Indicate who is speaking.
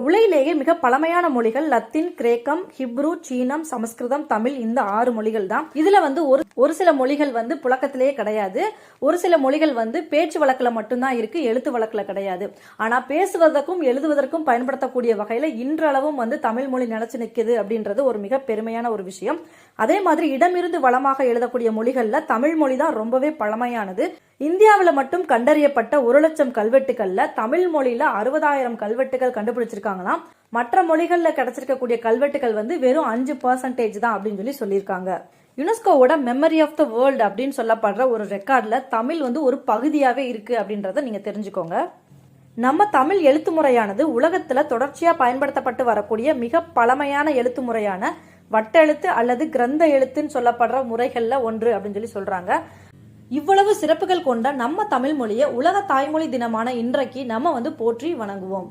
Speaker 1: உலகிலேயே மிக பழமையான மொழிகள் லத்தீன் கிரேக்கம் ஹிப்ரு சீனம் சமஸ்கிருதம் தமிழ் இந்த ஆறு மொழிகள் தான் இதுல வந்து ஒரு ஒரு சில மொழிகள் வந்து புழக்கத்திலேயே கிடையாது. ஒரு சில மொழிகள் வந்து பேச்சு வழக்கில் மட்டும்தான் இருக்கு எழுத்து வழக்கில் கிடையாது. ஆனா பேசுவதற்கும் எழுதுவதற்கும் பயன்படுத்தக்கூடிய வகையில இன்றளவும் வந்து தமிழ் மொழி நிலைச்சு நிற்குது அப்படின்றது ஒரு மிக பெருமையான ஒரு விஷயம். அதே மாதிரி இடமிருந்து வளமாக எழுதக்கூடிய மொழிகள்ல தமிழ் மொழி தான் ரொம்பவே பழமையானது. இந்தியாவில் மட்டும் கண்டறியப்பட்ட ஒரு லட்சம் கல்வெட்டுகள்ல தமிழ் மொழியில அறுபதாயிரம் கல்வெட்டுகள் கண்டுபிடிச்சிருக்காங்களாம். மற்ற மொழிகளில் கிடைச்சிருக்கக்கூடிய கல்வெட்டுகள் வந்து வெறும் அஞ்சு பர்சன்டேஜ் தான் அப்படின்னு சொல்லி சொல்லியிருக்காங்க. யுனெஸ்கோவோட மெமரி ஆஃப் த வேர்ல்டு அப்படின்னு சொல்லப்படுற ஒரு ரெக்கார்டில் தமிழ் வந்து ஒரு பகுதியாகவே இருக்கு அப்படின்றத நீங்கள் தெரிஞ்சுக்கோங்க. நம்ம தமிழ் எழுத்து முறையானது உலகத்தில் தொடர்ச்சியாக பயன்படுத்தப்பட்டு வரக்கூடிய மிக பழமையான எழுத்து முறையான வட்டெழுத்து அல்லது கிரந்த எழுத்துன்னு சொல்லப்படுற முறைகளில் ஒன்று அப்படின்னு சொல்லி சொல்கிறாங்க இவ்வளவு சிறப்புகள் கொண்ட நம்ம தமிழ் மொழியை உலக தாய்மொழி தினமான இன்றைக்கு நம்ம வந்து போற்றி வணங்குவோம்.